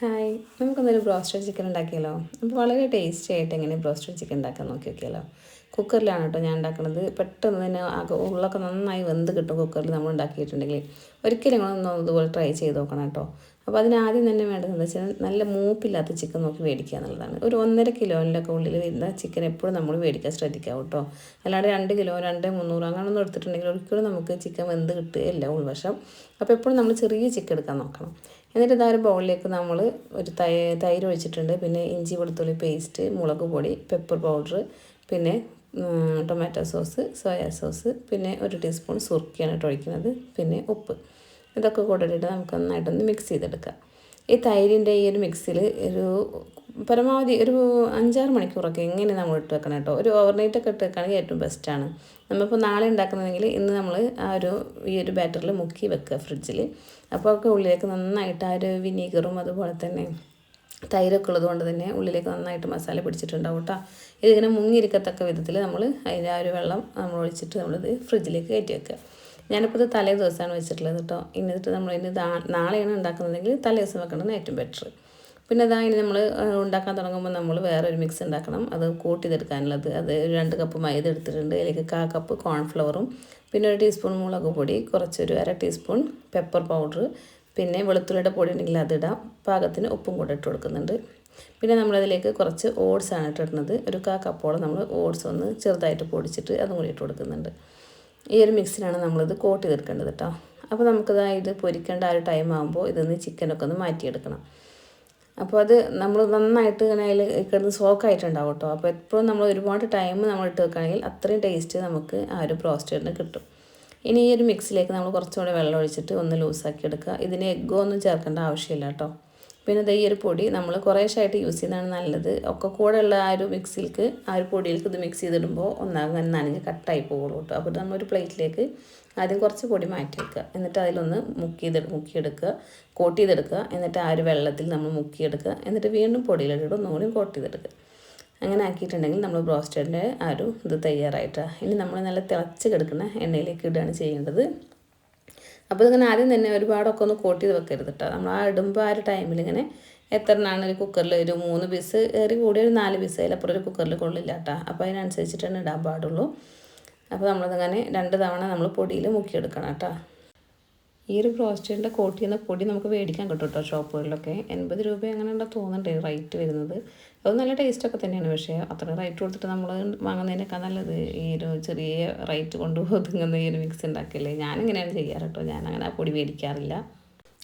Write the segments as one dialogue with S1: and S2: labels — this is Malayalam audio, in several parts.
S1: ഹായ് നമുക്കൊന്നൊരു ബ്രോസ്റ്റഡ് ചിക്കൻ ഉണ്ടാക്കിയാലോ? അപ്പോൾ വളരെ ടേസ്റ്റി ആയിട്ട് എങ്ങനെ ബ്രോസ്റ്റഡ് ചിക്കൻ ഉണ്ടാക്കാൻ നോക്കി നോക്കിയാലോ? കുക്കറിലാണ് കേട്ടോ ഞാൻ ഉണ്ടാക്കുന്നത് പെട്ടെന്ന് തന്നെ ഉള്ളൊക്കെ നന്നായി വെന്ത് കിട്ടും കുക്കറിൽ നമ്മൾ ഉണ്ടാക്കിയിട്ടുണ്ടെങ്കിൽ ഒരിക്കലും നിങ്ങളൊന്ന് ഇതുപോലെ ട്രൈ ചെയ്ത് നോക്കണം കേട്ടോ. അപ്പോൾ അതിനാദ്യം തന്നെ വേണ്ടത് എന്താ വെച്ചാൽ നല്ല മൂപ്പില്ലാത്ത ചിക്കൻ നോക്കി മേടിക്കുക എന്നുള്ളതാണ്. ഒരു ഒന്നര കിലോയിലൊക്കെ ഉള്ളിൽ വരുന്ന ചിക്കൻ എപ്പോഴും നമ്മൾ മേടിക്കാൻ ശ്രദ്ധിക്കുക കേട്ടോ. അല്ലാണ്ട് രണ്ട് കിലോ രണ്ട് മുന്നൂറ് അങ്ങനെയൊന്നും എടുത്തിട്ടുണ്ടെങ്കിൽ ഒരിക്കലും നമുക്ക് ചിക്കൻ വെന്ത് കിട്ടുകയില്ല ഉൾവശം. അപ്പോൾ എപ്പോഴും നമ്മൾ ചെറിയ ചിക്കൻ എടുക്കാൻ നോക്കണം. എന്നിട്ട് ഇതാ ഒരു ബൗളിലേക്ക് നമ്മൾ ഒരു തൈര് ഒഴിച്ചിട്ടുണ്ട്. പിന്നെ ഇഞ്ചി വെളുത്തുള്ളി പേസ്റ്റ് മുളക് പൊടി പെപ്പർ പൗഡർ പിന്നെ ടൊമാറ്റോ സോസ് സോയാ സോസ് പിന്നെ ഒരു ടീസ്പൂൺ സുർക്കിയാണ് കേട്ടോ ഒഴിക്കുന്നത്. പിന്നെ ഉപ്പ്. ഇതൊക്കെ കൂടെ ഇട്ടിട്ട് നമുക്ക് നന്നായിട്ടൊന്ന് മിക്സ് ചെയ്തെടുക്കാം. ഈ തൈരിന്റെ ഈ ഒരു മിക്സിൽ ഒരു പരമാവധി ഒരു അഞ്ചാറ് മണിക്കൂറൊക്കെ എങ്ങനെ നമ്മൾ ഇട്ട് വെക്കണം കേട്ടോ. ഒരു ഓവർനൈറ്റ് ഒക്കെ ഇട്ട് വെക്കുകയാണെങ്കിൽ ഏറ്റവും ബെസ്റ്റാണ് നമ്മളിപ്പോൾ നാളെ ഉണ്ടാക്കുന്നതെങ്കിൽ ഇന്ന് നമ്മൾ ആ ഒരു ഈ ഒരു ബാറ്ററിൽ മുക്കി വെക്കുക ഫ്രിഡ്ജിൽ അപ്പോൾ ഒക്കെ ഉള്ളിലേക്ക് നന്നായിട്ട് ആ ഒരു വിനീഗറും അതുപോലെ തന്നെ തൈരൊക്കെ ഉള്ളത് കൊണ്ട് തന്നെ ഉള്ളിലേക്ക് നന്നായിട്ട് മസാല പിടിച്ചിട്ടുണ്ടാവും കേട്ടോ. ഇതിങ്ങനെ മുങ്ങിയിരിക്കത്തക്ക വിധത്തിൽ നമ്മൾ അതിന്റെ ആ ഒരു വെള്ളം നമ്മൾ ഒഴിച്ചിട്ട് നമ്മളിത് ഫ്രിഡ്ജിലേക്ക് കയറ്റി വെക്കുക. ഞാനിപ്പോൾ ഇത് തലേ ദിവസമാണ് വെച്ചിട്ടുള്ളത് കേട്ടോ. എന്നിട്ട് നമ്മൾ ഇനി നാളെയാണ് ഉണ്ടാക്കുന്നതെങ്കിൽ തലേ ദിവസം വെക്കണമെന്ന് ഏറ്റവും ബെറ്റർ പിന്നെ അതാ ഇനി നമ്മൾ ഉണ്ടാക്കാൻ തുടങ്ങുമ്പോൾ നമ്മൾ വേറൊരു മിക്സ് ഉണ്ടാക്കണം. അത് കൂട്ടിയതെടുക്കാനുള്ളത് അത് രണ്ട് കപ്പ് മൈദ എടുത്തിട്ടുണ്ട്. അതിലേക്ക് കാ കപ്പ് കോൺഫ്ലവറും പിന്നെ ഒരു ടീസ്പൂൺ മുളക് പൊടി കുറച്ചൊരു അര ടീസ്പൂൺ പെപ്പർ പൗഡർ പിന്നെ വെളുത്തുള്ളിയുടെ പൊടി ഉണ്ടെങ്കിൽ അതിടാം പാകത്തിന് ഉപ്പും കൂടെ ഇട്ട് കൊടുക്കുന്നുണ്ട്. പിന്നെ നമ്മളതിലേക്ക് കുറച്ച് ഓട്സ് ആണ് ഇട്ടിടുന്നത് ഒരു കാ കപ്പോളം നമ്മൾ ഓട്സ് ഒന്ന് ചെറുതായിട്ട് പൊടിച്ചിട്ട് അതും കൂടി ഇട്ട് കൊടുക്കുന്നുണ്ട്. ഈ ഒരു മിക്സിലാണ് നമ്മളിത് കോട്ട് ചെയ്തെടുക്കേണ്ടത് കേട്ടോ അപ്പോൾ നമുക്കിതായത് പൊരിക്കേണ്ട ആ ഒരു ടൈം ആകുമ്പോൾ ഇതൊന്ന് ചിക്കനൊക്കെ ഒന്ന് മാറ്റിയെടുക്കണം. അപ്പോൾ അത് നമ്മൾ നന്നായിട്ട് ഇങ്ങനെ അതിൽ കിടന്ന് സോക്കായിട്ടുണ്ടാവും കേട്ടോ. അപ്പോൾ എപ്പോഴും നമ്മൾ ഒരുപാട് ടൈം നമ്മൾ ഇട്ട് വെക്കുകയാണെങ്കിൽ അത്രയും ടേസ്റ്റ് നമുക്ക് ആ ഒരു ബ്രോസ്റ്റഡിന് കിട്ടും. ഇനി ഈ ഒരു മിക്സിലേക്ക് നമ്മൾ കുറച്ചുകൂടെ വെള്ളം ഒഴിച്ചിട്ട് ഒന്ന് ലൂസാക്കി എടുക്കുക. ഇതിന് എഗ്ഗോ ഒന്നും ചേർക്കേണ്ട ആവശ്യമില്ല കേട്ടോ. പിന്നെ ഈ ഒരു പൊടി നമ്മൾ കുറേശ്ശായിട്ട് യൂസ് ചെയ്യുന്നതാണ് നല്ലത്. ഒക്കെ കൂടെ ഉള്ള ആ ഒരു മിക്സിയിലേക്ക് ആ ഒരു പൊടിയിലേക്ക് ഇത് മിക്സ് ചെയ്തിടുമ്പോൾ ഒന്നാകെ നനഞ്ഞ് കട്ടായി പോകുള്ളൂ കേട്ടോ. അപ്പോൾ നമ്മളൊരു പ്ലേറ്റിലേക്ക് ആദ്യം കുറച്ച് പൊടി മാറ്റി വെക്കുക എന്നിട്ട് അതിലൊന്ന് മുക്കി ചെയ്ത് മുക്കിയെടുക്കുക കോട്ട് ചെയ്തെടുക്കുക. എന്നിട്ട് ആ ഒരു വെള്ളത്തിൽ നമ്മൾ മുക്കിയെടുക്കുക. എന്നിട്ട് വീണ്ടും പൊടിയിലിട്ടിട്ട് ഒന്നുകൂടി കോട്ട് ചെയ്തെടുക്കുക. അങ്ങനെ ആക്കിയിട്ടുണ്ടെങ്കിൽ നമ്മൾ ബ്രോസ്റ്ററിന്റെ ആ ഒരു ഇത് തയ്യാറായിട്ടാണ് ഇനി നമ്മൾ നല്ല തിളച്ച് കിടക്കുന്ന എണ്ണയിലേക്ക് ഇടുകയാണ് ചെയ്യേണ്ടത്. അപ്പോൾ ഇതിങ്ങനെ ആദ്യം തന്നെ ഒരുപാടൊക്കെ ഒന്ന് കോട്ട് ചെയ്ത് വെക്കരുത് കേട്ടോ നമ്മൾ ആ ഇടുമ്പോൾ ആ ഒരു ടൈമിൽ ഇങ്ങനെ എത്ര എണ്ണമാണ് ഒരു കുക്കറിൽ ഒരു മൂന്ന് പീസ് ഏറി കൂടി ഒരു നാല് പീസ് അതിലപ്പുറം ഒരു കുക്കറിൽ കൊള്ളില്ല കേട്ടോ അപ്പോൾ അതിനനുസരിച്ചിട്ടാണ് ഇടാൻ പാടുള്ളൂ. അപ്പോൾ നമ്മളതങ്ങനെ രണ്ട് തവണ നമ്മൾ പൊടിയിൽ മുക്കിയെടുക്കണം കേട്ടോ ഈ ഒരു ബ്രോസ്റ്ററിന്റെ കോട്ട് ചെയ്യുന്ന പൊടി നമുക്ക് മേടിക്കാൻ കിട്ടും കേട്ടോ ഷോപ്പുകളിലൊക്കെ. എൺപത് രൂപ അങ്ങനെ ഉണ്ടോ തോന്നുന്നുണ്ട് റേറ്റ് വരുന്നത്? അത് നല്ല ടേസ്റ്റൊക്കെ തന്നെയാണ്. പക്ഷേ അത്ര റേറ്റ് കൊടുത്തിട്ട് നമ്മൾ വാങ്ങുന്നതിനേക്കാൾ നല്ലത് ഈ ഒരു ചെറിയ റേറ്റ് കൊണ്ട് ഒതുങ്ങുന്ന ഈ ഒരു മിക്സ് ഉണ്ടാക്കില്ലേ ഞാനിങ്ങനെയാണ് ചെയ്യാറ് കേട്ടോ. ഞാൻ അങ്ങനെ ആ പൊടി മേടിക്കാറില്ല.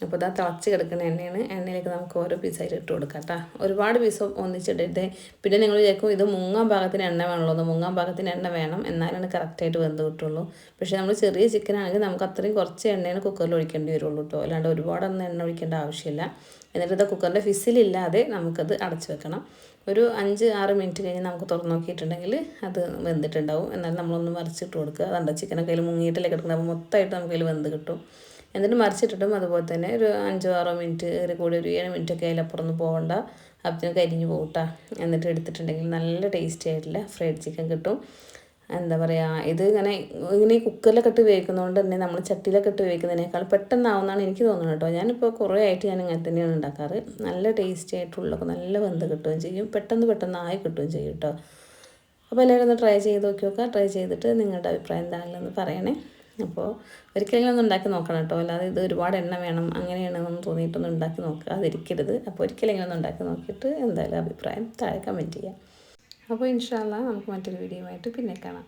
S1: അപ്പോൾ ഇതാ തിളച്ച് കിടക്കുന്ന എണ്ണയാണ്. എണ്ണയിലേക്ക് നമുക്ക് ഓരോ പീസായിട്ട് ഇട്ട് കൊടുക്കാം കേട്ടോ. ഒരുപാട് പീസ് ഒന്നിച്ചിട്ടിട്ട് പിന്നെ നിങ്ങൾ വിചാരിക്കും ഇത് മുങ്ങാൻ ഭാഗത്തിന് എണ്ണ വേണമല്ലോ. അത് മുങ്ങാൻ ഭാഗത്തിന് എണ്ണ വേണം. എന്നാലാണ് കറക്റ്റായിട്ട് വെന്ത് കിട്ടുള്ളൂ. പക്ഷേ നമ്മൾ ചെറിയ ചിക്കൻ ആണെങ്കിൽ നമുക്ക് അത്രയും കുറച്ച് എണ്ണയാണ് കുക്കറിൽ ഒഴിക്കേണ്ടി വരുള്ളൂ കേട്ടോ. അല്ലാണ്ട് ഒരുപാടൊന്നും എണ്ണ ഒഴിക്കേണ്ട ആവശ്യമില്ല. എന്നിട്ട് ഇത് കുക്കറിന്റെ ഫിസിലില്ലാതെ നമുക്കത് അടച്ചു വെക്കണം. ഒരു അഞ്ച് ആറ് മിനിറ്റ് കഴിഞ്ഞ് നമുക്ക് തുറന്ന് നോക്കിയിട്ടുണ്ടെങ്കിൽ അത് വെന്തിട്ടുണ്ടാവും. എന്നാലും നമ്മളൊന്ന് മറിച്ചിട്ട് കൊടുക്കുക. അതുകൊണ്ട് ചിക്കനൊക്കെ അതിൽ മുങ്ങിയിട്ടല്ലേ കിടക്കുന്നത്. അപ്പോൾ മൊത്തമായിട്ട് നമുക്ക് അതിൽ വെന്ത് കിട്ടും. എന്നിട്ട് മറിച്ചിട്ടിട്ടും അതുപോലെ തന്നെ ഒരു അഞ്ചോ ആറോ മിനിറ്റ് ഏറെ കൂടി ഒരു ഏഴ് മിനിറ്റ് ഒക്കെ അതിലപ്പുറത്ത് പോകണ്ട. അപ്പത്തിന് കരിഞ്ഞ് പോകട്ടാ എന്നിട്ട് എടുത്തിട്ടുണ്ടെങ്കിൽ നല്ല ടേസ്റ്റി ആയിട്ടുള്ള ഫ്രൈഡ് ചിക്കൻ കിട്ടും. എന്താ പറയുക ഇത് ഇങ്ങനെ ഇങ്ങനെ കുക്കറിലൊക്കെ ഇട്ട് ഉപയോഗിക്കുന്നതുകൊണ്ട് തന്നെ നമ്മൾ ചട്ടിയിലൊക്കെ ഇട്ട് ഉപയോഗിക്കുന്നതിനേക്കാൾ പെട്ടെന്നാവുന്നതാണ് എനിക്ക് തോന്നുന്നത് കേട്ടോ. ഞാനിപ്പോൾ കുറേ ആയിട്ട് ഞാൻ ഇങ്ങനെ തന്നെയാണ് ഉണ്ടാക്കാറ്. നല്ല ടേസ്റ്റി ആയിട്ടുള്ളൊക്കെ നല്ല വെന്ത് കിട്ടുകയും ചെയ്യും. പെട്ടെന്ന് പെട്ടെന്ന് ആയി കിട്ടുകയും ചെയ്യും കേട്ടോ. അപ്പോൾ എല്ലാവരും ഒന്ന് ട്രൈ ചെയ്ത് നോക്കി നോക്കുക ട്രൈ ചെയ്തിട്ട് നിങ്ങളുടെ അഭിപ്രായം എന്താണെന്ന് പറയണേ. അപ്പോൾ ഒരിക്കലെങ്കിലും ഒന്ന് ഉണ്ടാക്കി നോക്കണം കേട്ടോ. അല്ലാതെ ഇത് ഒരുപാട് എണ്ണ വേണം അങ്ങനെയാണെന്ന് തോന്നിയിട്ടൊന്നും ഉണ്ടാക്കി നോക്കാതിരിക്കരുത്. അപ്പോൾ ഒരിക്കലെങ്കിലും ഒന്ന് ഉണ്ടാക്കി നോക്കിയിട്ട് എന്തായാലും അഭിപ്രായം താഴെ കമന്റ് ചെയ്യാം. അപ്പോൾ ഇൻഷാല്ല നമുക്ക് മറ്റൊരു വീഡിയോ ആയിട്ട് പിന്നെ കാണാം.